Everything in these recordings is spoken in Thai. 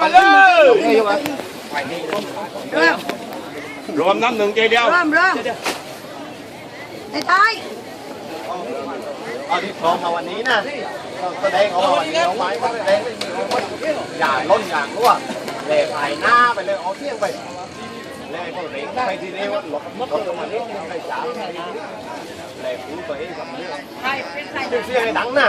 มาเลยเริ่มรวมน้ำหนึ่งใจเดียวเริ่มเริ่มในท้ายเอาที่พร้อมมาวันนี้นะแสดงออกมาวันนี้เอาไม้แสดงอย่าล้นอย่างรั่วแหล่ถ่ายหน้าไปเลยเอาเที่ยงไปแล่ก็เหล่ไปทีนี้ว่าหลบหลบลงมานิดนึงไปสามทีแล่หูตัวเองกับเรื่องเรื่องเสียงให้ดังนะ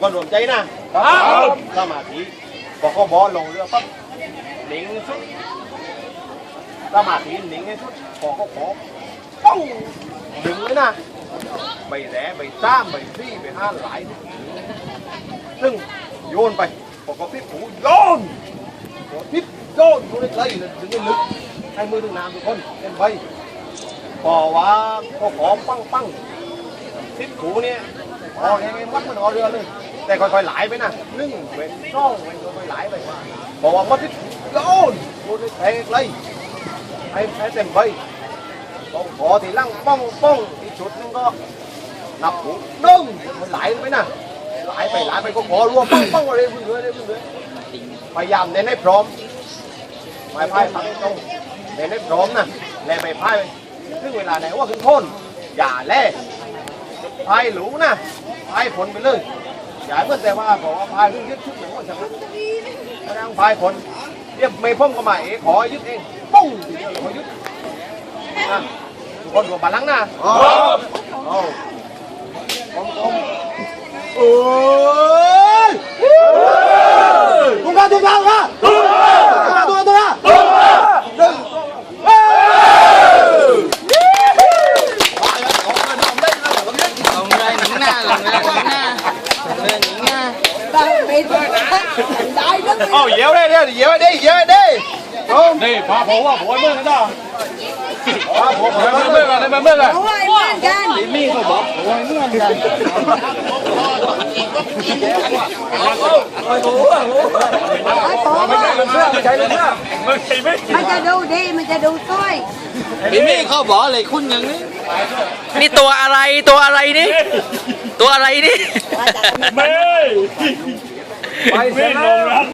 กพายอย่าเอาพายตีน้ำนะมันแสดงถึงวิญญาณไม่ดีเสมอเดี๋ยวพอเสร็จรับขึ้นมานี่เราต้องมาร่วมกินน้ำเลมเลยก็ไม่หมดที่มันจนะให้ารเรามันมาแก้อันนะก็รวมใจนะสมาธิพอเขาบอลงเรือปั๊บหนิงสุดสมาธิหนิงให้สุดพอเขาขอป้องดึงเลยนะใบแหลใบซ้ำใบซี่ใบห้าหลายซึ่งโยนไปพอเขาพิษหูโยนพอพิษโยนดูได้ไกเลยถึงได้ลึกใช้มือถึงน้ำทุกคนเล่นไปพอว่าพอขอปั้งปั้งพิษหูเนี่ยพอแห้งวัดมันออเรือเลย แต่ค่อยๆไหลไปนะหนึ่งเป็นสองเป็นค่อยๆไหลไปพอกว่ามันพิษโยนดูได้แตกเลยให้ให้เต็มใบต้องขอทีหลังป้องป้องอีกชุดนึงก็นับหูดึงมันไหลไปนะไหลไปไหลไปก็ขอรวมปังปังอะไรพึ่งเพึ่งเลยพยายามเน้นให้พร้อมไม่พ่ายฟังตรงเน้นให้พร้อมนะแล่ไม่พ่ายซึ่งเวลาไหนว่าขึ้นโทนอย่าแล่พายหลูนะพายผลไปเลย อย่าเมื่อแต่ว่าขอพายขึ้นยึดชุดหนึ่งว่าชนะกำลังพายผลเรียบไม่พุ่มก็มาเอ๋ขอยึดเองปุ้งทีเดียวขอยึดนะทุกคนรวมพลังนะเอาโอ้ยตุ้งกาตุ้งกาตุ้งกา อกโอ้ยเงื่อนกันไอ้ปอไม่ใช่เมื่อไม่ใช่เมื่อไม่ใช่ไม่มันจะดูดีมันจะดูสวยพี่มี่เขาบอกเลยคุณอย่างนี้นี่ตัวอะไรตัวอะไรนี่ ตัวอะไรนี่ไม่ Bye,